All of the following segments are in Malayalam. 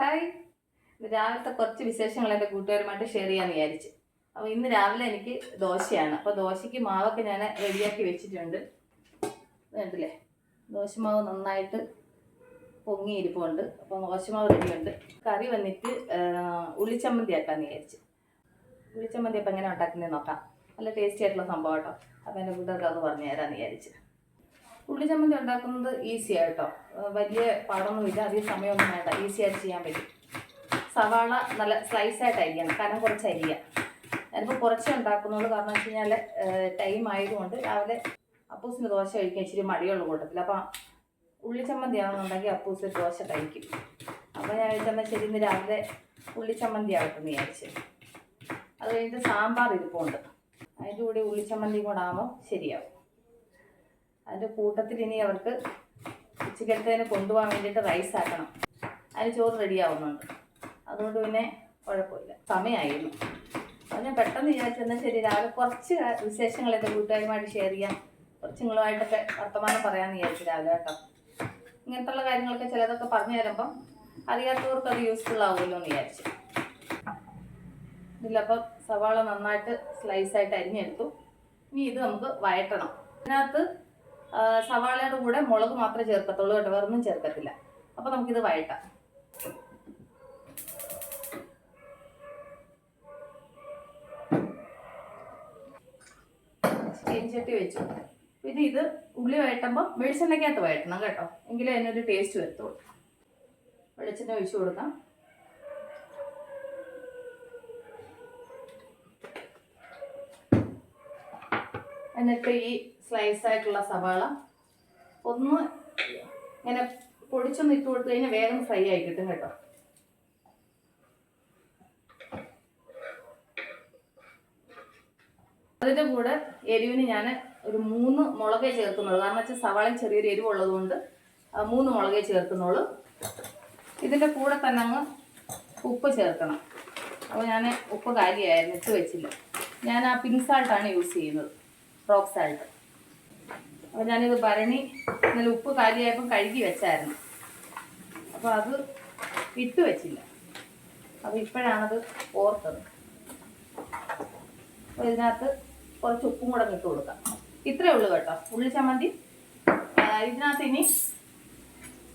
ഹായ്. രാവിലത്തെ കുറച്ച് വിശേഷങ്ങൾ എന്റെ കൂട്ടുകാരുമായിട്ട് ഷെയർ ചെയ്യാമെന്ന് വിചാരിച്ചു. അപ്പോൾ ഇന്ന് രാവിലെ എനിക്ക് ദോശയാണ്. അപ്പോൾ ദോശയ്ക്ക് മാവൊക്കെ ഞാൻ റെഡിയാക്കി വെച്ചിട്ടുണ്ട്. വേണ്ടല്ലേ ദോശമാവ് നന്നായിട്ട് പൊങ്ങിയിരിപ്പുണ്ട് അപ്പോൾ ദോശമാവ് റെഡിയുണ്ട്. കറി വന്നിട്ട് ഉള്ളിച്ചമ്മന്തി ആക്കാമെന്ന് വിചാരിച്ചു. ഉള്ളിച്ചമ്മന്തി അപ്പം എങ്ങനെ ഉണ്ടാക്കുന്നത് നോക്കാം. നല്ല ടേസ്റ്റി ആയിട്ടുള്ള സംഭവം കേട്ടോ. അപ്പോൾ എന്റെ കൂട്ടുകാർക്ക് അത് പറഞ്ഞു തരാമെന്ന് വിചാരിച്ചു. ഉള്ളി ചമ്മന്തി ഉണ്ടാക്കുന്നത് ഈസി ആയിട്ടോ വലിയ പാടൊന്നുമില്ല അധികം സമയമൊന്നും വേണ്ട. ഈസിയായിട്ട് ചെയ്യാൻ പറ്റും. സവാള നല്ല സ്ലൈസായിട്ട് അരിയണം. കാരണം കുറച്ച് അരിയാം. ഞാനിപ്പോൾ കുറച്ചേ ഉണ്ടാക്കുന്നുള്ളൂ. കാരണം വെച്ച് കഴിഞ്ഞാൽ ടൈം ആയതുകൊണ്ട് രാവിലെ അപ്പൂസിന് ദോശ കഴിക്കാൻ ഇച്ചിരി മടിയുള്ള കൂട്ടത്തിൽ അപ്പം ഉള്ളി ചമ്മന്തിയാണെന്നുണ്ടെങ്കിൽ അപ്പൂസ് ദോശ കഴിക്കും. അപ്പോൾ ഞാൻ വിചാരിച്ചാൽ ശരി ഇന്ന് രാവിലെ ഉള്ളി ചമ്മന്തി ആകട്ടെന്ന് വിചാരിച്ചു. അത് കഴിഞ്ഞിട്ട് സാമ്പാർ ഇരിപ്പുണ്ട്. അതിന്റെ കൂടെ ഉള്ളി ചമ്മന്തിയും കൂടെ ആകുമ്പോൾ ശരിയാവും. അതിന്റെ കൂട്ടത്തിൽ ഇനി അവർക്ക് ഉച്ചക്കലത്തേന് കൊണ്ടുപോകാൻ വേണ്ടിയിട്ട് റൈസ് ആക്കണം. അതിന് ചോറ് റെഡിയാവുന്നുണ്ട് അതുകൊണ്ട് പിന്നെ കുഴപ്പമില്ല. സമയമായിരുന്നു അപ്പോൾ ഞാൻ പെട്ടെന്ന് വിചാരിച്ചെന്നാൽ ശരി രാവിലെ കുറച്ച് വിശേഷങ്ങൾ എന്റെ കൂട്ടുകാരുമായിട്ട് ഷെയർ ചെയ്യാം. കുറച്ച് നിങ്ങളുമായിട്ടൊക്കെ വർത്തമാനം പറയാമെന്ന് വിചാരിച്ചു രാവിലെ കേട്ടോ. ഇങ്ങനത്തുള്ള കാര്യങ്ങളൊക്കെ ചിലതൊക്കെ പറഞ്ഞു തരുമ്പം അറിയാത്തവർക്ക് അത് യൂസ്ഫുൾ ആവുമല്ലോ എന്ന് വിചാരിച്ചു. ഇതിലപ്പം സവാള നന്നായിട്ട് സ്ലൈസ് ആയിട്ട് അരിഞ്ഞെടുത്തു. ഇനി ഇത് നമുക്ക് വയറ്റണം ഇതിനകത്ത് ആ, സവാളയുടെ കൂടെ മുളക് മാത്രമേ ചേർക്കത്തുള്ളൂ കേട്ടോ വേറൊന്നും ചേർക്കത്തില്ല. അപ്പോൾ നമുക്കിത് വഴട്ടാം ചട്ടി വെച്ചു. പിന്നെ ഇത് ഉള്ളി വഴട്ടുമ്പോൾ വെളിച്ചെണ്ണയ്ക്കകത്ത് വഴട്ടണം കേട്ടോ എങ്കിലേ അതിനൊരു ടേസ്റ്റ് വരത്തുള്ളൂ. വെളിച്ചെണ്ണ ഒഴിച്ചു കൊടുക്കാം. എന്നിട്ട് ഈ സ്ലൈസ് ആയിട്ടുള്ള സവാള. ഒന്ന് ഇങ്ങനെ പൊടിച്ചൊന്ന് ഇട്ട് കൊടുത്തു കഴിഞ്ഞാൽ വേഗം ഫ്രൈ ആയി കിട്ടും കേട്ടോ. അതിന്റെ കൂടെ എരിവിന് ഞാൻ ഒരു മൂന്ന് മുളകേ ചേർക്കുന്നുള്ളൂ. കാരണം വെച്ചാൽ സവാളയും ചെറിയൊരു എരിവുള്ളത് കൊണ്ട് മൂന്ന് മുളകേ ചേർക്കുന്നുള്ളൂ. ഇതിന്റെ കൂടെ തന്നെ അങ്ങ് ഉപ്പ് ചേർക്കണം. അപ്പോൾ ഞാൻ ഉപ്പ് കാര്യമായിരുന്നു ഇട്ട് വെച്ചില്ല. ഞാൻ ആ പിങ്ക് സാൾട്ടാണ് യൂസ് ചെയ്യുന്നത്. റോക്ക് സാൾട്ട് അപ്പോൾ ഞാനിത് ഭരണി ഇന്നലെ ഉപ്പ് കാലിയായപ്പം കഴുകി വെച്ചായിരുന്നു. അപ്പോൾ അത് ഇട്ട് വെച്ചില്ല. അപ്പോൾ ഇപ്പോഴാണത് ഓർത്തത്. അപ്പോൾ ഇതിനകത്ത് കുറച്ച് ഉപ്പും കൂടെ ഇട്ട് കൊടുക്കാം. ഇത്രയേ ഉള്ളൂ കേട്ടോ. ഉള്ളി ചമ്മന്തി. ഇതിനകത്ത് ഇനി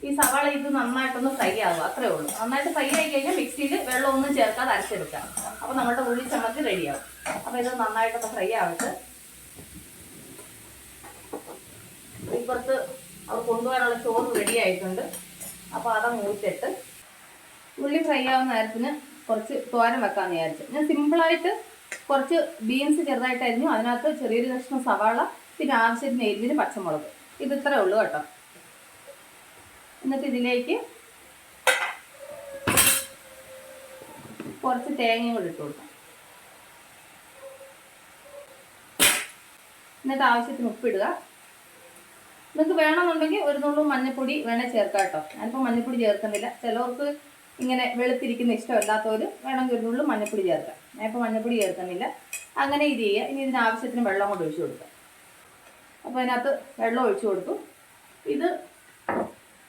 ഈ സവാള ഇത് നന്നായിട്ടൊന്ന് ഫ്രൈ ആകും അത്രേ ഉള്ളൂ. നന്നായിട്ട് ഫ്രൈ ആയി കഴിഞ്ഞാൽ മിക്സിയിൽ വെള്ളമൊന്നും ചേർക്കാതെ അരച്ചെടുക്കാം. അപ്പോൾ നമ്മുടെ ഉള്ളി ചമ്മന്തി റെഡിയാവും അപ്പോൾ ഇത് നന്നായിട്ടൊന്ന് ഫ്രൈ ആവട്ടെ. ഇപ്പുറത്ത് അവർ കൊണ്ടുപോകാനുള്ള ചോറ് റെഡി ആയിട്ടുണ്ട്. അപ്പോൾ അതങ്ങ് മൂത്തിട്ട്. ഉള്ളി ഫ്രൈ ആവുന്ന നേരത്തിന് കുറച്ച് തോരൻ വെക്കാമെന്ന് വിചാരിച്ചു. ഞാൻ സിമ്പിളായിട്ട് കുറച്ച് ബീൻസ് ചെറുതായിട്ടായിരുന്നു അതിനകത്ത് ചെറിയൊരു കഷ്ണം സവാള പിന്നെ ആവശ്യത്തിന് എരിഞ്ഞിന് പച്ചമുളക്. ഇത് ഇത്രേ ഉള്ളൂ കേട്ടോ. എന്നിട്ട് ഇതിലേക്ക് കുറച്ച് തേങ്ങയും കൂടി ഇട്ട് കൊടുക്കാം. എന്നിട്ട് ആവശ്യത്തിന് ഉപ്പിടുക. നിങ്ങൾക്ക് വേണമെന്നുണ്ടെങ്കിൽ ഒരു നുള്ളു മഞ്ഞൾപ്പൊടി വേണേൽ ചേർക്കാം കേട്ടോ. ഞാനിപ്പോൾ മഞ്ഞൾപ്പൊടി ചേർക്കുന്നില്ല. ചിലവർക്ക് ഇങ്ങനെ വെളുത്തിരിക്കുന്ന ഇഷ്ടമല്ലാത്തവർ വേണമെങ്കിൽ ഒരു നുള്ളു മഞ്ഞൾപ്പൊടി ചേർക്കാം. ഞാനിപ്പോൾ മഞ്ഞൾപ്പൊടി ചേർക്കുന്നില്ല. അങ്ങനെ ഇത് ചെയ്യുക. ഇനി ഇതിന് ആവശ്യത്തിന് വെള്ളം കൊണ്ട് ഒഴിച്ചു കൊടുക്കുക അപ്പോൾ അതിനകത്ത് വെള്ളം ഒഴിച്ചു കൊടുത്തു. ഇത്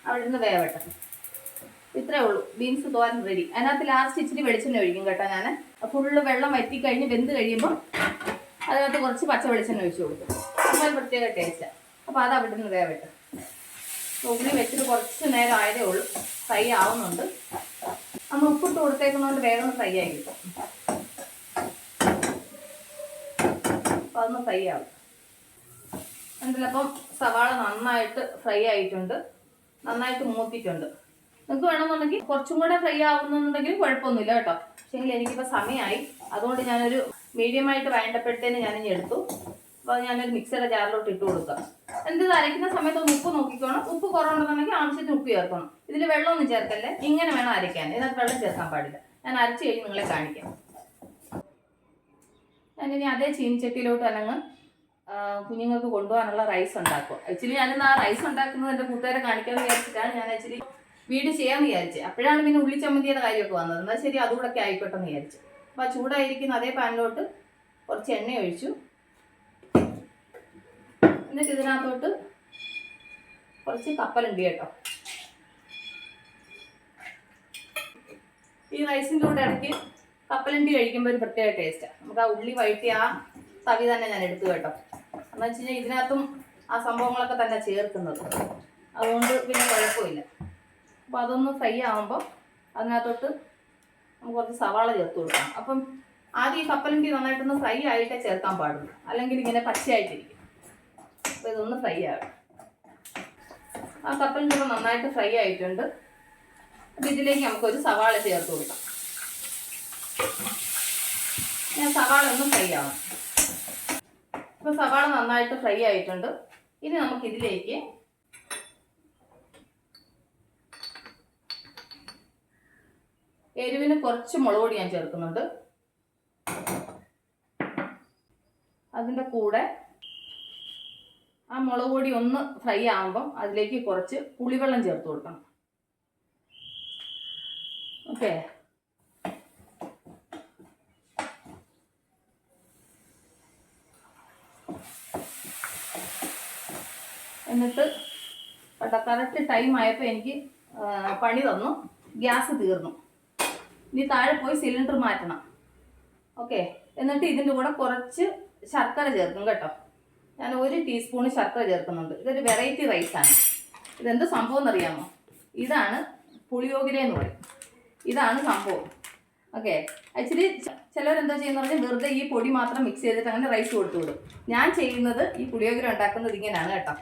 അവിടെ നിന്ന് വേവട്ടെ. ഇത്രേ ഉള്ളൂ. ബീൻസ് തോരൻ റെഡി അതിനകത്ത് ലാസ്റ്റ് ഇച്ചിരി വെളിച്ചെണ്ണ ഒഴിക്കും കേട്ടോ ഞാൻ ഫുള്ള് വെള്ളം വറ്റി കഴിഞ്ഞ് വെന്ത് കഴിയുമ്പോൾ അതിനകത്ത് കുറച്ച് പച്ച വെളിച്ചെണ്ണ ഒഴിച്ചു കൊടുക്കും. അപ്പോൾ പ്രത്യേക ടേസ്റ്റാണ് അപ്പോൾ അത് അവിടെ നിന്ന് വേവട്ടെ ഉള്ളി വെച്ചിട്ട് കുറച്ച് നേരം ആയതേ ഉള്ളൂ. ഫ്രൈ ആവുന്നുണ്ട്. നമ്മൾ ഉപ്പിട്ട് കൊടുത്തേക്കുന്നതുകൊണ്ട് വേഗം ഫ്രൈ ആയി കിട്ടും. അതൊന്ന് ഫ്രൈ ആവും. എന്നിട്ടപ്പം സവാള നന്നായിട്ട് ഫ്രൈ ആയിട്ടുണ്ട്. നന്നായിട്ട് മൂത്തിട്ടുണ്ട്. നിങ്ങൾക്ക് വേണമെന്നുണ്ടെങ്കിൽ കുറച്ചും കൂടെ ഫ്രൈ ആവുന്നുണ്ടെങ്കിൽ കുഴപ്പമൊന്നുമില്ല കേട്ടോ. പക്ഷേ എനിക്കിപ്പോൾ സമയമായി. അതുകൊണ്ട് ഞാനൊരു മീഡിയം ആയിട്ട് വേണ്ടപ്പെട്ടേന് ഞാനിനി എടുത്തു. അപ്പോൾ ഞാനൊരു മിക്സിയുടെ ജാറിലോട്ട് ഇട്ട് കൊടുക്കാം. ഇത് അരയ്ക്കുന്ന സമയത്ത് ഒന്ന് ഉപ്പ് നോക്കിക്കോണം. ഉപ്പ് കുറവുണ്ടെന്നുണ്ടെങ്കിൽ ആവശ്യത്തിന് ഉപ്പ് ചേർക്കണം. ഇതിൽ വെള്ളമൊന്നും ചേർക്കല്ലേ? ഇങ്ങനെ വേണം അരയ്ക്കാൻ. ഇതിനകത്ത് വെള്ളം ചേർക്കാൻ പാടില്ല. ഞാൻ അരച്ച് കഴിഞ്ഞ് നിങ്ങളെ കാണിക്കാം. ഞാനിനി അതേ ചീനിച്ചട്ടിയിലോട്ട് അനങ്ങ് കുഞ്ഞുങ്ങൾക്ക് കൊണ്ടുപോകാനുള്ള റൈസ് ഉണ്ടാക്കും. ആക്ച്വലി ഞാനിന്ന് ആ റൈസ് ഉണ്ടാക്കുന്നത് എന്റെ കൂട്ടുകാരെ കാണിക്കാൻ വിചാരിച്ചിട്ടാണ് ഞാൻ ആക്ച്വലി വീട് ചെയ്യാൻ വിചാരിച്ചത് അപ്പോഴാണ് പിന്നെ ഉള്ളി ചമ്മന്തിയുടെ കാര്യമൊക്കെ വന്നത്. എന്നാൽ ശരി അതുകൂടെ ഒക്കെ ആയിക്കോട്ടെ എന്ന് വിചാരിച്ചു അപ്പോൾ ചൂടായിരിക്കുന്ന അതേ പാനിലോട്ട് കുറച്ച് എണ്ണ ഒഴിച്ചു. എന്നിട്ട് ഇതിനകത്തോട്ട് കുറച്ച് കപ്പലുണ്ട് കേട്ടോ. ഈ റൈസിന്റെ കൂടെ ഇടയ്ക്ക് കപ്പലണ്ടി കഴിക്കുമ്പോൾ ഒരു പ്രത്യേക ടേസ്റ്റാണ് നമുക്ക് ആ ഉള്ളി വഴറ്റി ആ തവി തന്നെ ഞാൻ എടുത്തു കേട്ടോ. എന്ന് വെച്ച് കഴിഞ്ഞാൽ ഇതിനകത്തും ആ സംഭവങ്ങളൊക്കെ തന്നെ ചേർക്കുന്നത്. അതുകൊണ്ട് പിന്നെ കുഴപ്പമില്ല. അപ്പോൾ അതൊന്ന് ഫ്രൈ ആകുമ്പോൾ അതിനകത്തോട്ട് നമുക്ക് കുറച്ച് സവാള ചേർത്ത് കൊടുക്കാം. അപ്പം ആദ്യം ഈ കപ്പലണ്ടി നന്നായിട്ടൊന്ന് ഫ്രൈ ആയിട്ടേ ചേർക്കാൻ പാടുള്ളൂ. അല്ലെങ്കിൽ ഇങ്ങനെ പച്ചയായിട്ടിരിക്കും. അപ്പോൾ ഇതൊന്ന് ഫ്രൈ ആകും ആ കപ്പലിന്റെ കൂടെ നന്നായിട്ട് ഫ്രൈ ആയിട്ടുണ്ട്. അപ്പം ഇതിലേക്ക് നമുക്കൊരു സവാള ചേർത്ത് കൊടുക്കാം. ഞാൻ സവാള ഒന്ന് ഫ്രൈ ആവും ഇപ്പോൾ സവാള നന്നായിട്ട് ഫ്രൈ ആയിട്ടുണ്ട്. ഇനി നമുക്ക് ഇതിലേക്ക് എരിവിന് കുറച്ച് മുളക് പൊടി ഞാൻ ചേർക്കുന്നുണ്ട്. അതിന്റെ കൂടെ ആ മുളക് പൊടി ഒന്ന് ഫ്രൈ ആകുമ്പം അതിലേക്ക് കുറച്ച് പുളിവെള്ളം ചേർത്ത് കൊടുക്കണം. ഓക്കെ? എന്നിട്ട് കറക്റ്റ് ടൈം ആയപ്പോൾ എനിക്ക് പണി തന്നു. ഗ്യാസ് തീർന്നു. ഇനി താഴെ പോയി സിലിണ്ടർ മാറ്റണം. ഓക്കെ? എന്നിട്ട് ഇതിന്റെ കൂടെ കുറച്ച് ശർക്കര ചേർക്കും കേട്ടോ. ഞാൻ ഒരു ടീസ്പൂൺ ശർക്കര ചേർക്കുന്നുണ്ട്. ഇതൊരു വെറൈറ്റി റൈസ് ആണ്. ഇതെന്ത് സംഭവം എന്നറിയാമോ ഇതാണ് പുളിയോഗിര എന്ന് പറയും. ഇതാണ് സംഭവം. ഓക്കെ ആക്ച്വലി ചിലവരെന്താ ചെയ്യുന്ന പറഞ്ഞാൽ വെറുതെ ഈ പൊടി മാത്രം മിക്സ് ചെയ്തിട്ട് അങ്ങനെ റൈസ് കൊടുത്തു വിടും. ഞാൻ ചെയ്യുന്നത് ഈ പുളിയോഗിര ഉണ്ടാക്കുന്നത് ഇങ്ങനെയാണ് കേട്ടോ.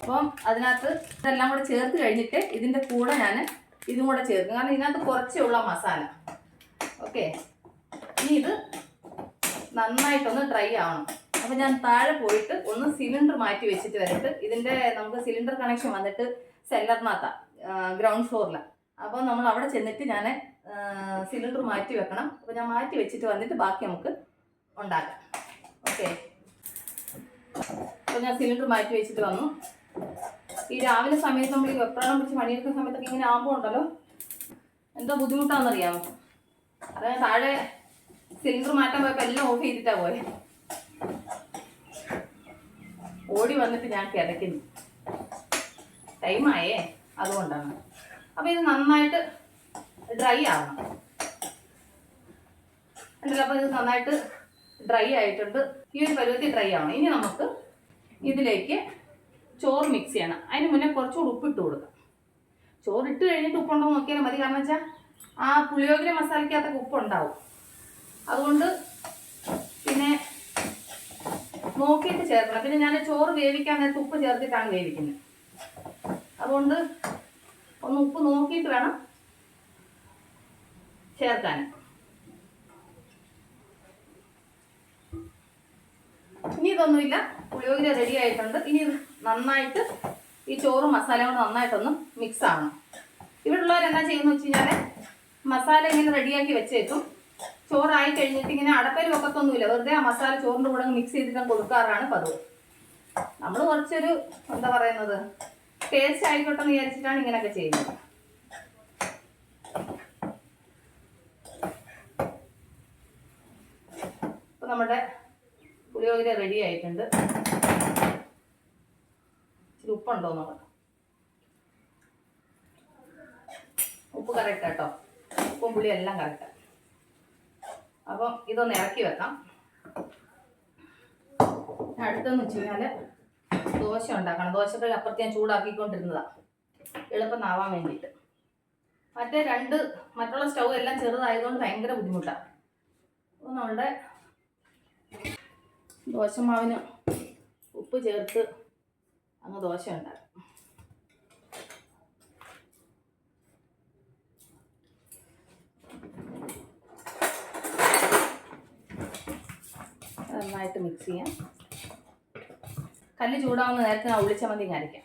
അപ്പം അതിനകത്ത് ഇതെല്ലാം കൂടെ ചേർത്ത് കഴിഞ്ഞിട്ട് ഇതിന്റെ കൂടെ ഞാൻ ഇതും കൂടെ ചേർക്കും. കാരണം ഇതിനകത്ത് കുറച്ചേ ഉള്ള മസാല. ഓക്കെ ഇനി ഇത് നന്നായിട്ടൊന്ന് ഡ്രൈ ആവണം. അപ്പം ഞാൻ താഴെ പോയിട്ട് ഒന്ന് സിലിണ്ടർ മാറ്റി വെച്ചിട്ട് വരട്ട്. ഇതിന്റെ നമുക്ക് സിലിണ്ടർ കണക്ഷൻ വന്നിട്ട് സെല്ലറിനകത്ത ഗ്രൗണ്ട് ഫ്ലോറിലാണ് അപ്പോൾ നമ്മൾ അവിടെ ചെന്നിട്ട് ഞാൻ സിലിണ്ടർ മാറ്റി വെക്കണം. അപ്പോൾ ഞാൻ മാറ്റി വെച്ചിട്ട് വന്നിട്ട് ബാക്കി നമുക്ക് ഉണ്ടാക്കാം. ഓക്കെ. അപ്പോൾ ഞാൻ സിലിണ്ടർ മാറ്റി വെച്ചിട്ട് വന്നു. ഈ രാവിലെ സമയത്ത് നമ്മൾ ഈ വെപ്രാളം പിടിച്ച് പണിയെടുക്കുന്ന സമയത്തൊക്കെ ഇങ്ങനെ ആകുമ്പോൾ ഉണ്ടല്ലോ? എന്തോ ബുദ്ധിമുട്ടാണെന്നറിയാമോ? അതായത് താഴെ സിലിണ്ടർ മാറ്റാൻ പോയപ്പോൾ എല്ലാം ഓഫ് ചെയ്തിട്ടാ പോയെ. ഓടി വന്നിട്ട് ഞാൻ കിടക്കുന്നു. ടൈമായേ അതുകൊണ്ടാണ്. അപ്പോൾ ഇത് നന്നായിട്ട് ഡ്രൈ ആവണം. ഉണ്ടല്ലോ ഇത് നന്നായിട്ട് ഡ്രൈ ആയിട്ടുണ്ട്. ഈ ഒരു പരുവത്തിൽ ഡ്രൈ ആവണം. ഇനി നമുക്ക് ഇതിലേക്ക് ചോറ് മിക്സ് ചെയ്യണം. അതിന് മുന്നേ കുറച്ചുകൂടി ഉപ്പിട്ട് കൊടുക്കാം. ചോറ് ഇട്ട് കഴിഞ്ഞിട്ട് ഉപ്പുണ്ടോ നോക്കിയാൽ മതി. കാരണം വെച്ചാൽ ആ പുളിയോഗര മസാലയ്ക്കകത്തൊക്കെ ഉപ്പുണ്ടാവും. അതുകൊണ്ട് പിന്നെ നോക്കിയിട്ട് ചേർക്കണം. പിന്നെ ഞാൻ ചോറ് വേവിക്കാൻ നേരത്തെ ഉപ്പ് ചേർത്തിട്ടാണ് വേവിക്കുന്നത്. അതുകൊണ്ട് ഒന്ന് ഉപ്പ് നോക്കിയിട്ട് വേണം ചേർക്കാൻ ഇനി ഇതൊന്നുമില്ല. പുളിയോഗര റെഡി ആയിട്ടുണ്ട്. ഇനി നന്നായിട്ട് ഈ ചോറും മസാല കൊണ്ട് നന്നായിട്ടൊന്ന് മിക്സ് ആവണം. ഇവിടെ ഉള്ളവരെന്താ ചെയ്യുന്നത് വെച്ച് കഴിഞ്ഞാൽ മസാല ഇങ്ങനെ റെഡിയാക്കി വെച്ചേക്കും. ചോറായി കഴിഞ്ഞിട്ട് ഇങ്ങനെ അടപ്പയിൽ വെക്കത്തൊന്നുമില്ല. വെറുതെ ആ മസാല ചോറിന്റെ കൂടെ മിക്സ് ചെയ്തിട്ട് കൊടുക്കാറാണ് പതിവ്. നമ്മൾ കുറച്ചൊരു എന്താ പറയുന്നത്? ടേസ്റ്റ് ആയിക്കോട്ടെ എന്ന് വിചാരിച്ചിട്ടാണ് ഇങ്ങനെയൊക്കെ ചെയ്യുന്നത്. ഇപ്പൊ നമ്മുടെ പുളിയോഗര റെഡി ആയിട്ടുണ്ട്. ഇച്ചിരി ഉപ്പുണ്ടോ നോക്കട്ടെ ഉപ്പ് കറക്റ്റ് കേട്ടോ ഉപ്പും പുളിയും എല്ലാം കറക്റ്റ് അപ്പം ഇതൊന്ന് ഇറക്കി വെക്കാം. അടുത്തെന്ന് വെച്ച് കഴിഞ്ഞാൽ ദോശ ഉണ്ടാക്കണം. ദോശകൾ അപ്പുറത്ത് ഞാൻ ചൂടാക്കിക്കൊണ്ടിരുന്നതാണ് എളുപ്പമാവാൻ വേണ്ടിയിട്ട്. മറ്റേ രണ്ട് മറ്റുള്ള സ്റ്റൗ എല്ലാം ചെറുതായതുകൊണ്ട് ഭയങ്കര ബുദ്ധിമുട്ടാണ് അപ്പോൾ നമ്മുടെ ദോശമാവിന് ഉപ്പ് ചേർത്ത് അങ്ങ് ദോശ ഉണ്ടാക്കും. നന്നായിട്ട് മിക്സ് ചെയ്യാം. കല്ല് ചൂടാവുന്ന നേരത്തെ ഞാൻ ഉള്ളിച്ചമന്തി ഇങ്ങ് അരയ്ക്കാം.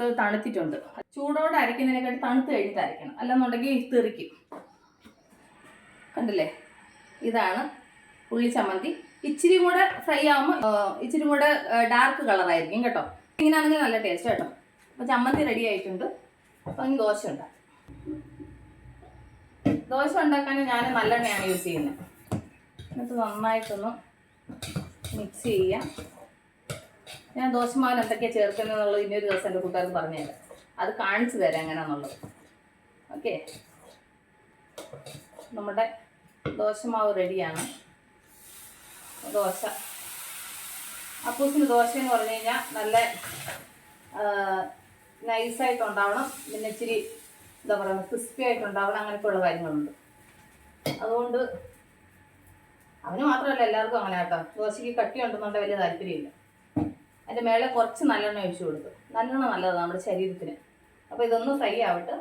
അത് തണുത്തിട്ടുണ്ട്. ചൂടോടെ അരയ്ക്കുന്നതിനെക്കാട്ടി തണുത്ത് കഴിഞ്ഞിട്ട് അരയ്ക്കണം. അല്ലെന്നുണ്ടെങ്കിൽ തെറിക്കും. കണ്ടില്ലേ? ഇതാണ് ഉള്ളി ചമ്മന്തി. ഇച്ചിരി കൂടെ ഫ്രൈ ആകുമ്പോൾ ഇച്ചിരി കൂടെ ഡാർക്ക് കളറായിരിക്കും കേട്ടോ. ഇങ്ങനെയാണെങ്കിൽ നല്ല ടേസ്റ്റ് കേട്ടോ. അപ്പോൾ ചമ്മന്തി റെഡി ആയിട്ടുണ്ട്. അപ്പോൾ ഇനി ദോശ ഉണ്ടാക്കാം. ദോശ ഉണ്ടാക്കാൻ ഞാൻ നല്ലെണ്ണയാണ് യൂസ് ചെയ്യുന്നത്. എന്നിട്ട് നന്നായിട്ടൊന്ന് മിക്സ് ചെയ്യാം. ഞാൻ ദോശമാവിന് എന്തൊക്കെയാണ് ചേർക്കുന്നത് എന്നുള്ളത് ഇനി ഒരു ദിവസം എന്റെ കൂട്ടുകാർക്ക് പറഞ്ഞുതരാം. അത് കാണിച്ചു തരാം എങ്ങനെയാണെന്നുള്ളത് ഓക്കെ നമ്മുടെ ദോശമാവ് റെഡിയാണ് ദോശ. അപ്പൂസിന് ദോശ എന്ന് പറഞ്ഞു കഴിഞ്ഞാൽ നല്ല നൈസായിട്ട് ഉണ്ടാവണം പിന്നെ ഇച്ചിരി എന്താ പറയുക ക്രിസ്പി ആയിട്ടുണ്ടാവണം. അങ്ങനെയൊക്കെയുള്ള കാര്യങ്ങളുണ്ട്. അതുകൊണ്ട് അവന് മാത്രമല്ല എല്ലാവർക്കും അങ്ങനെ കേട്ടോ ദോശയ്ക്ക് കട്ടി ഉണ്ടെന്നുണ്ട് വലിയ താല്പര്യമില്ല. അതിന്റെ മേലെ കുറച്ച് നല്ലെണ്ണ ഒഴിച്ചു കൊടുത്തു നല്ലെണ്ണ നല്ലതാണ് നമ്മുടെ ശരീരത്തിന്. അപ്പോൾ ഇതൊന്ന് ഫ്രൈ ആവട്ടെ.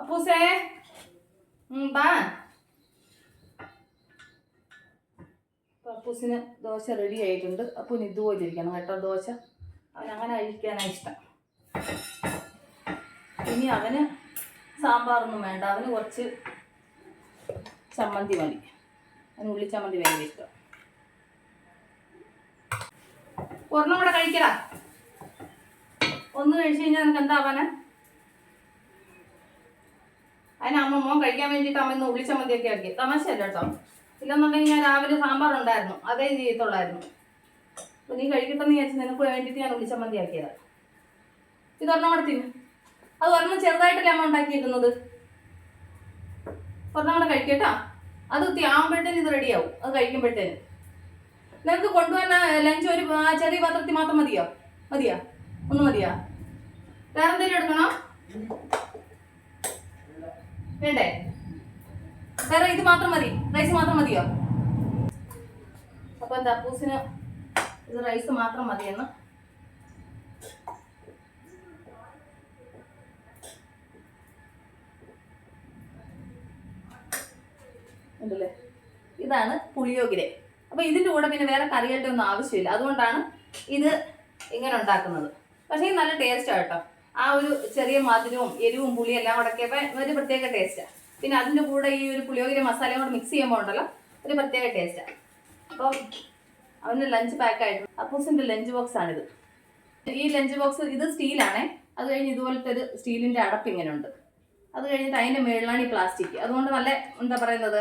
അപ്പൂസേ ബാ. അപ്പൂസിന് ദോശ റെഡി ആയിട്ടുണ്ട്. അപ്പൂന് ഇതുപോലെ ഇരിക്കണം കേട്ടോ ദോശ. അവൻ അങ്ങനെ കഴിക്കാനാണ് ഇഷ്ടം. ഇനി അവന് സാമ്പാറൊന്നും വേണ്ട. അവന് കുറച്ച് ചമ്മന്തി മതി. അതിന് ഉള്ളി ചമ്മന്തി ഭയങ്കര ഇഷ്ടം. ഒരെണ്ണം കൂടെ കഴിക്കടാ. ഒന്ന് കഴിച്ചു കഴിഞ്ഞാൽ നിനക്ക് എന്താ അവനെ അതിന് അമ്മ മോൻ കഴിക്കാൻ വേണ്ടിയിട്ട് അമ്മ ഇന്ന് ഒക്കെ ആക്കി. തമാശയല്ല കേട്ടോ. ഇല്ലെന്നുണ്ടെങ്കിൽ ഞാൻ രാവിലെ സാമ്പാർ ഉണ്ടായിരുന്നു അതേ ചെയ്യത്തുള്ളായിരുന്നു. അപ്പൊ നീ കഴിക്കട്ടെന്ന് വിചാരിച്ചു നിനക്ക് വേണ്ടിയിട്ട് ഞാൻ ഉള്ളിച്ചമ്മന്തി ആക്കിയതാണ് ഇതൊരെണ്ണം കൂടെ തിന്നു. അത് ഒരെണ്ണം ചെറുതായിട്ടല്ലേ അമ്മ ഉണ്ടാക്കിയിരിക്കുന്നത് ഒരെണ്ണം കൂടെ കഴിക്കട്ടോ. അത് ആകുമ്പോഴത്തേന് ഇത് റെഡിയാവും അത് കഴിക്കുമ്പോഴത്തേന്. നിങ്ങൾക്ക് കൊണ്ടുവന്ന ലഞ്ച് ഒരു ചെറിയ പാത്രത്തിൽ മാത്രം മതിയോ? മതിയാ? ഒന്ന് മതിയാ? വേറെ എന്തെങ്കിലും എടുക്കണോ? വേണ്ടേ? വേറെ ഇത് മാത്രം മതി. റൈസ് മാത്രം മതിയോ? അപ്പൊ എന്താ അപ്പൂസിന് ഇത് റൈസ് മാത്രം മതിയെന്ന് ഉണ്ടല്ലേ? ഇതാണ് പുളിയോഗിര അപ്പൊ ഇതിന്റെ കൂടെ പിന്നെ വേറെ കറികളുടെ ഒന്നും ആവശ്യമില്ല. അതുകൊണ്ടാണ് ഇത് ഇങ്ങനെ ഉണ്ടാക്കുന്നത്. പക്ഷേ നല്ല ടേസ്റ്റാണ് കേട്ടോ. ആ ഒരു ചെറിയ മധുരവും എരിവും പുളിയും എല്ലാം ഒക്കെ ഒരു പ്രത്യേക ടേസ്റ്റാണ് പിന്നെ അതിന്റെ കൂടെ ഈ ഒരു പുളിയോഗിര മസാലയും കൂടെ മിക്സ് ചെയ്യുമ്പോൾ ഉണ്ടല്ലോ ഒരു പ്രത്യേക ടേസ്റ്റാണ് അപ്പോൾ അവന് ലഞ്ച് പാക്ക് ആയിട്ട് അപ്പൂസിന്റെ ലഞ്ച് ബോക്സ് ആണിത്. ഈ ലഞ്ച് ബോക്സ് ഇത് സ്റ്റീലാണേ അത് കഴിഞ്ഞ് ഇതുപോലത്തെ ഒരു സ്റ്റീലിന്റെ അടപ്പ് ഇങ്ങനെ ഉണ്ട്. അത് കഴിഞ്ഞിട്ട് അതിന്റെ മേളിലാണ് ഈ പ്ലാസ്റ്റിക് അതുകൊണ്ട് നല്ല എന്താ പറയുന്നത്?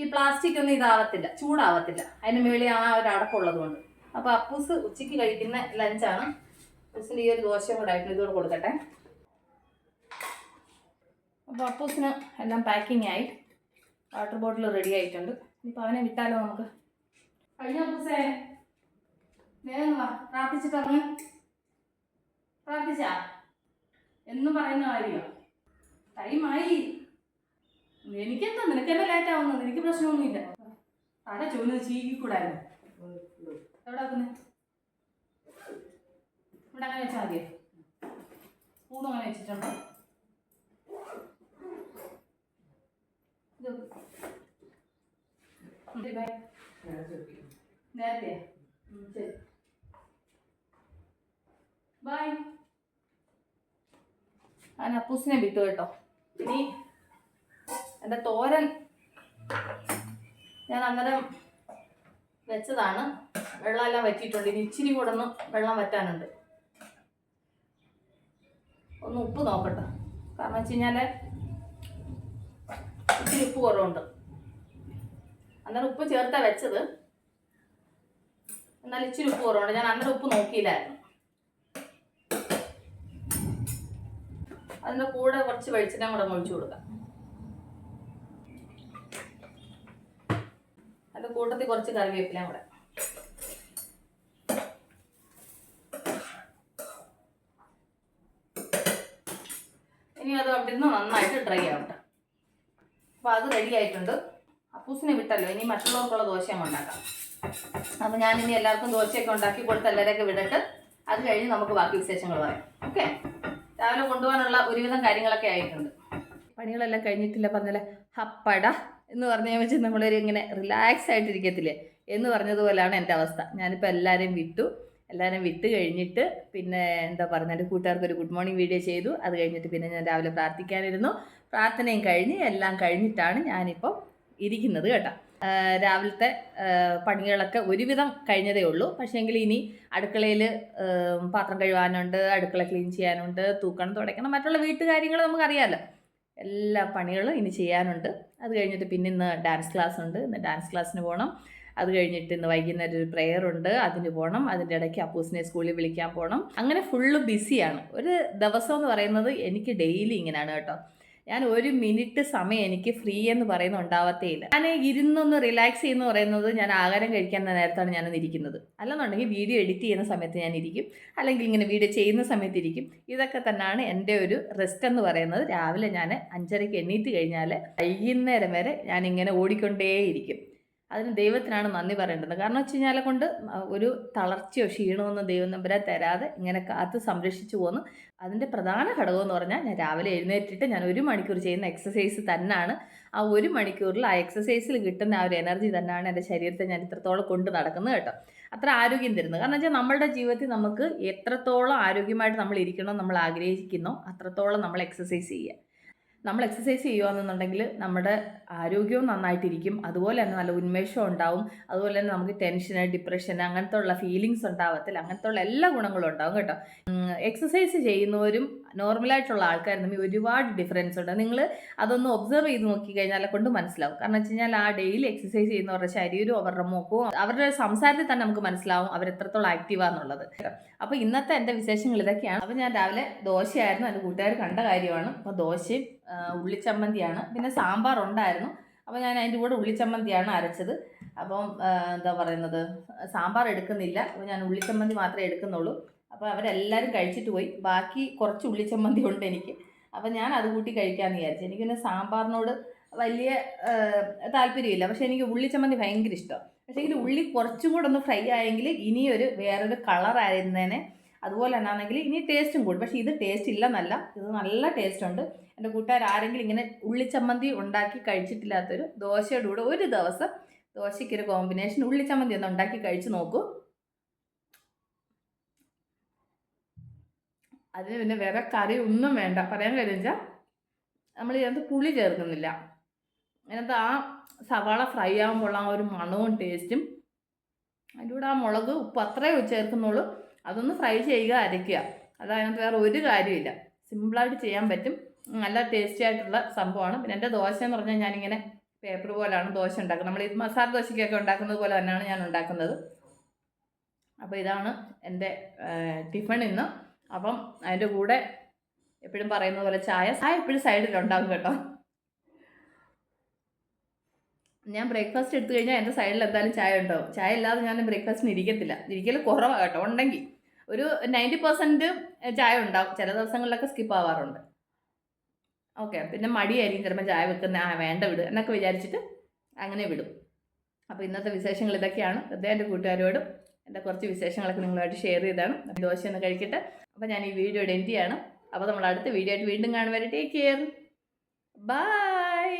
ഈ പ്ലാസ്റ്റിക് ഒന്നും ഇതാവത്തില്ല ചൂടാവത്തില്ല. അതിന് മേളിൽ ആ ഒരു അടപ്പുള്ളത് കൊണ്ട് അപ്പൊ അപ്പൂസ് ഉച്ചയ്ക്ക് കഴിക്കുന്ന ലഞ്ചാണ്. അപ്പൂസിന്റെ ഈ ഒരു ദോശയും കൂടെ ആയിട്ട് ഇതോട് കൊടുക്കട്ടെ. അപ്പോൾ അപ്പൂസിന് എല്ലാം പാക്കിംഗ് ആയി. വാട്ടർ ബോട്ടിൽ റെഡി ആയിട്ടുണ്ട്. ഇനിയിപ്പോൾ അവനെ വിട്ടാലോ നമുക്ക്? കഴിഞ്ഞ അപ്പൂസേ? വേഗം പ്രാർത്ഥിച്ചിട്ട് ഇറങ്ങ് പ്രാർത്ഥിച്ചാ? എന്നും പറയുന്ന കാര്യമാണ് ടൈമായി എനിക്കെന്താ? നിനക്കെന്നെ ലേറ്റ് ആവുന്നത് എനിക്ക് പ്രശ്നമൊന്നുമില്ല. തല ചുവന്ന് ചീകിക്കൂടായിരുന്നു. എവിടെ ആക്കുന്നേ ഇവിടെ അങ്ങനെ വെച്ചാൽ മതിയോ? പൂന്ന് അങ്ങനെ വെച്ചിട്ടുണ്ടോ? നേരത്തെ ശരി. ബൈ ഞാൻ വിട്ടു കേട്ടോ. ഇനി എന്റെ തോരൻ. ഞാൻ അന്നേരം വെച്ചതാണ്. വെള്ളമെല്ലാം വറ്റിയിട്ടുണ്ട്. ഇനി ഇച്ചിരി കൂടെ ഒന്ന് വെള്ളം വറ്റാനുണ്ട്. ഒന്ന് ഉപ്പ് നോക്കട്ടെ. കാരണം വെച്ച് കഴിഞ്ഞാൽ ഇച്ചിരി ഉപ്പ് കുറവുണ്ട്. അന്നേരം ഉപ്പ് ചേർത്താ വെച്ചത്. എന്നാൽ ഇച്ചിരി ഉപ്പ് കുറവുണ്ട്. ഞാൻ അന്നേരം ഉപ്പ് നോക്കിയില്ലായിരുന്നു. അതിന്റെ കൂടെ കുറച്ച് വെളിച്ചെണ്ണ കൂടെ ഒഴിച്ചു കൊടുക്കാം. അതിന്റെ കൂട്ടത്തിൽ കുറച്ച് കറിവേപ്പിലയും കൂടെ. ഇനി അത് അവിടെ നിന്ന് നന്നായിട്ട് ഡ്രൈ ആവട്ടെ. അപ്പോൾ അത് റെഡി ആയിട്ടുണ്ട്. അപ്പൂസിനെ വിട്ടല്ലോ. ഇനി മറ്റുള്ളവർക്കുള്ള ദോശയും ഉണ്ടാക്കാം. അപ്പോൾ ഞാൻ ഇനി എല്ലാവർക്കും ദോശയൊക്കെ ഉണ്ടാക്കി കൊടുത്ത് എല്ലാവരെയൊക്കെ വിടട്ട്. അത് കഴിഞ്ഞ് നമുക്ക് ബാക്കി വിശേഷങ്ങൾ പറയാം. ഓക്കെ? രാവിലെ കൊണ്ടുപോകാനുള്ള ഒരുവിധം കാര്യങ്ങളൊക്കെ ആയിട്ടുണ്ട്. പണികളെല്ലാം കഴിഞ്ഞിട്ടില്ല പറഞ്ഞാലേ ഹപ്പട. എന്ന് പറഞ്ഞാൽ വെച്ച് നമ്മളൊരു ഇങ്ങനെ റിലാക്സ് ആയിട്ടിരിക്കത്തില്ലേ? എന്ന് പറഞ്ഞതുപോലെയാണ് എന്റെ അവസ്ഥ. ഞാനിപ്പോൾ എല്ലാവരെയും വിട്ടു. എല്ലാവരും വിട്ട് കഴിഞ്ഞിട്ട് പിന്നെ എന്താ പറഞ്ഞാൽ കൂട്ടുകാർക്ക് ഒരു ഗുഡ് മോർണിംഗ് വീഡിയോ ചെയ്തു. അത് കഴിഞ്ഞിട്ട് പിന്നെ ഞാൻ രാവിലെ പ്രാർത്ഥിക്കാനിരുന്നു. പ്രാർത്ഥനയും കഴിഞ്ഞ് എല്ലാം കഴിഞ്ഞിട്ടാണ് ഞാനിപ്പോൾ ഇരിക്കുന്നത് കേട്ടോ. രാവിലത്തെ പണികളൊക്കെ ഒരുവിധം കഴിഞ്ഞതേ ഉള്ളൂ. പക്ഷേങ്കിൽ ഇനി അടുക്കളയിൽ പാത്രം കഴുകാനുണ്ട് അടുക്കള ക്ലീൻ ചെയ്യാനുണ്ട് തൂക്കണം തുടയ്ക്കണം മറ്റുള്ള വീട്ടുകാര്യങ്ങൾ നമുക്കറിയാമല്ലോ എല്ലാ പണികളും ഇനി ചെയ്യാനുണ്ട്. അത് കഴിഞ്ഞിട്ട് പിന്നെ ഇന്ന് ഡാൻസ് ക്ലാസ് ഉണ്ട്. ഇന്ന് ഡാൻസ് ക്ലാസ്സിന് പോകണം അത് കഴിഞ്ഞിട്ട് ഇന്ന് വൈകുന്നേരം ഒരു പ്രെയർ ഉണ്ട്. അതിന് പോകണം അതിന്റെ ഇടയ്ക്ക് അപ്പൂസിനെ സ്കൂളിൽ വിളിക്കാൻ പോകണം അങ്ങനെ ഫുള്ള് ബിസിയാണ് ഒരു ദിവസം എന്ന് പറയുന്നത് എനിക്ക് ഡെയിലി ഇങ്ങനെയാണ് കേട്ടോ. ഞാൻ ഒരു മിനിറ്റ് സമയം എനിക്ക് ഫ്രീ എന്ന് പറയുന്ന ഉണ്ടാവത്തേയില്ല. ഞാൻ ഇരുന്നൊന്ന് റിലാക്സ് ചെയ്യുന്ന പറയുന്നത് ഞാൻ ആഹാരം കഴിക്കാൻ നേരത്താണ് ഞാനൊന്ന് ഇരിക്കുന്നത്. അല്ലെന്നുണ്ടെങ്കിൽ വീഡിയോ എഡിറ്റ് ചെയ്യുന്ന സമയത്ത് ഞാൻ ഇരിക്കും. അല്ലെങ്കിൽ ഇങ്ങനെ വീഡിയോ ചെയ്യുന്ന സമയത്ത് ഇരിക്കും. ഇതൊക്കെ തന്നെയാണ് എന്റെ ഒരു റെസ്റ്റ് എന്ന് പറയുന്നത്. രാവിലെ ഞാൻ അഞ്ചരയ്ക്ക് എണ്ണീറ്റ് കഴിഞ്ഞാൽ വൈകുന്നേരം വരെ ഞാൻ ഇങ്ങനെ ഓടിക്കൊണ്ടേയിരിക്കും. അതിന് ദൈവത്തിനാണ് നന്ദി പറയേണ്ടത്. കാരണം വെച്ച് കഴിഞ്ഞാൽ കൊണ്ട് ഒരു തളർച്ചയോ ക്ഷീണമൊന്നും ദൈവം നമ്പരാ തരാതെ ഇങ്ങനെ കാത്ത് സംരക്ഷിച്ചു പോകുന്നു അതിന്റെ പ്രധാന ഘടകം എന്ന് പറഞ്ഞാൽ ഞാൻ രാവിലെ എഴുന്നേറ്റിട്ട് ഞാൻ ഒരു മണിക്കൂർ ചെയ്യുന്ന എക്സസൈസ് തന്നെയാണ് ആ ഒരു മണിക്കൂറിൽ ആ എക്സസൈസിൽ കിട്ടുന്ന ആ ഒരു എനർജി തന്നെയാണ് എന്റെ ശരീരത്തെ ഞാൻ ഇത്രത്തോളം കൊണ്ട് നടക്കുന്നത് കേട്ടോ. അത്ര ആരോഗ്യം തരുന്നത്. കാരണം വെച്ചാൽ നമ്മളുടെ ജീവിതത്തിൽ നമുക്ക് എത്രത്തോളം ആരോഗ്യമായിട്ട് നമ്മൾ ഇരിക്കണോ നമ്മൾ ആഗ്രഹിക്കുന്നോ അത്രത്തോളം നമ്മൾ എക്സസൈസ് ചെയ്യുക. നമ്മൾ എക്സസൈസ് ചെയ്യുകയാണെന്നുണ്ടെങ്കിൽ നമ്മുടെ ആരോഗ്യവും നന്നായിട്ടിരിക്കും. അതുപോലെ തന്നെ നല്ല ഉന്മേഷം ഉണ്ടാവും. അതുപോലെ തന്നെ നമുക്ക് ടെൻഷന് ഡിപ്രഷൻ അങ്ങനത്തെ ഉള്ള ഫീലിങ്സ് ഉണ്ടാവത്തില്ല. അങ്ങനത്തെ ഉള്ള എല്ലാ ഗുണങ്ങളും ഉണ്ടാവും കേട്ടോ. എക്സസൈസ് ചെയ്യുന്നവരും നോർമലായിട്ടുള്ള ആൾക്കാർ തമ്മിൽ ഒരുപാട് ഡിഫറൻസ് ഉണ്ട്. നിങ്ങൾ അതൊന്ന് ഒബ്സർവ് ചെയ്ത് നോക്കിക്കഴിഞ്ഞാൽ കൊണ്ട് മനസ്സിലാവും. കാരണം വെച്ച് കഴിഞ്ഞാൽ ആ ഡെയിലി എക്സസൈസ് ചെയ്യുന്നവരുടെ ശരീരവും അവരുടെ മുഖവും അവരുടെ സംസാരത്തിൽ തന്നെ നമുക്ക് മനസ്സിലാവും അവർ എത്രത്തോളം ആക്റ്റീവാന്നുള്ളത് അപ്പോൾ ഇന്നത്തെ എന്റെ വിശേഷങ്ങൾ ഇതൊക്കെയാണ്. അപ്പോൾ ഞാൻ രാവിലെ ദോശയായിരുന്നു. എന്റെ കൂട്ടുകാർ കണ്ട കാര്യമാണ്. അപ്പോൾ ദോശയും ഉള്ളിച്ചമ്മന്തിയാണ്. പിന്നെ സാമ്പാർ ഉണ്ടായിരുന്നു. അപ്പോൾ ഞാൻ അതിന്റെ കൂടെ ഉള്ളിച്ചമ്മന്തിയാണ് അരച്ചത്. അപ്പം എന്താ പറയുന്നത്? സാമ്പാർ എടുക്കുന്നില്ല. അപ്പോൾ ഞാൻ ഉള്ളിച്ചമ്മന്തി മാത്രമേ എടുക്കുന്നുള്ളൂ. അപ്പോൾ അവരെല്ലാവരും കഴിച്ചിട്ട് പോയി. ബാക്കി കുറച്ച് ഉള്ളിച്ചമ്മന്തി ഉണ്ട് എനിക്ക്. അപ്പോൾ ഞാൻ അത് കൂട്ടി കഴിക്കാമെന്ന് വിചാരിച്ചു. എനിക്ക് സാമ്പാറിനോട് വലിയ താല്പര്യമില്ല. പക്ഷേ എനിക്ക് ഉള്ളിച്ചമ്മന്തി ഭയങ്കര ഇഷ്ടമാണ് പക്ഷേ എങ്കിൽ ഉള്ളി കുറച്ചും കൂടെ ഒന്ന് ഫ്രൈ ആയെങ്കിൽ ഇനിയൊരു വേറൊരു കളറായിരുന്നേനെ അതുപോലെ തന്നെ ആണെങ്കിൽ ഇനി ടേസ്റ്റും കൂടും. പക്ഷേ ഇത് ടേസ്റ്റ് ഇല്ലെന്നല്ല. ഇത് നല്ല ടേസ്റ്റ് ഉണ്ട്. എന്റെ കൂട്ടുകാർ ആരെങ്കിലും ഇങ്ങനെ ഉള്ളിച്ചമ്മന്തി ഉണ്ടാക്കി കഴിച്ചിട്ടില്ലാത്തൊരു ദോശയുടെ കൂടെ ഒരു ദിവസം ദോശയ്ക്കൊരു കോമ്പിനേഷൻ ഉള്ളിച്ചമ്മന്തി ഒന്ന് ഉണ്ടാക്കി കഴിച്ച് നോക്കൂ. അതിന് പിന്നെ വേറെ കറി ഒന്നും വേണ്ട. പറയാൻ കാര്യം വെച്ചാൽ നമ്മൾ ഇതിനകത്ത് പുളി ചേർക്കുന്നില്ല. അതിനകത്ത് ആ സവാള ഫ്രൈ ആകുമ്പോൾ ആ ഒരു മണവും ടേസ്റ്റും അതിന്റെ കൂടെ ആ മുളക് ഉപ്പ് അത്രയേ ചേർക്കുന്നുള്ളൂ. അതൊന്ന് ഫ്രൈ ചെയ്യുക അരയ്ക്കുക. അത് അതിനകത്ത് വേറെ ഒരു കാര്യമില്ല സിമ്പിളായിട്ട് ചെയ്യാൻ പറ്റും. നല്ല ടേസ്റ്റി ആയിട്ടുള്ള സംഭവമാണ്. പിന്നെ എന്റെ ദോശ എന്ന് പറഞ്ഞാൽ ഞാനിങ്ങനെ പേപ്പർ പോലെയാണ് ദോശ ഉണ്ടാക്കുന്നത്. നമ്മൾ ഈ മസാല ദോശയ്ക്കൊക്കെ ഉണ്ടാക്കുന്നത് പോലെ തന്നെയാണ് ഞാൻ ഉണ്ടാക്കുന്നത്. അപ്പോൾ ഇതാണ് എന്റെ ടിഫൺ ഇന്ന്. അപ്പം അതിന്റെ കൂടെ എപ്പോഴും പറയുന്ന പോലെ ചായ ചായ എപ്പോഴും സൈഡിലുണ്ടാകും കേട്ടോ. ഞാൻ ബ്രേക്ക്ഫാസ്റ്റ് എടുത്തു കഴിഞ്ഞാൽ എന്റെ സൈഡിൽ എന്തായാലും ചായ ഉണ്ടാവും. ചായ ഇല്ലാതെ ഞാൻ ബ്രേക്ക്ഫാസ്റ്റിന് ഇരിക്കത്തില്ല. ഇരിക്കൽ കുറവാണ് കേട്ടോ. ഉണ്ടെങ്കിൽ ഒരു നയന്റി പെർസെന്റ് ചായ ഉണ്ടാവും. ചില ദിവസങ്ങളിലൊക്കെ സ്കിപ്പ് ആവാറുണ്ട്. ഓക്കെ പിന്നെ മടിയായിരിക്കും ചിലപ്പോൾ ചായ വെക്കുന്ന ആ വേണ്ട വിട് എന്നൊക്കെ വിചാരിച്ചിട്ട് അങ്ങനെ വിടും. അപ്പോൾ ഇന്നത്തെ വിശേഷങ്ങൾ ഇതൊക്കെയാണ്. അദ്ദേഹം എന്റെ കൂട്ടുകാരോടും എന്റെ കുറച്ച് വിശേഷങ്ങളൊക്കെ നിങ്ങളുമായിട്ട് ഷെയർ ചെയ്താണ് ദോശ കഴിക്കട്ടെ. അപ്പോൾ ഞാൻ ഈ വീഡിയോ എൻഡ് ചെയ്യാണ് അപ്പോൾ നമ്മൾ അടുത്ത വീഡിയോ ആയിട്ട് വീണ്ടും കാണുവരെ ടേക്ക് കെയർ ബൈ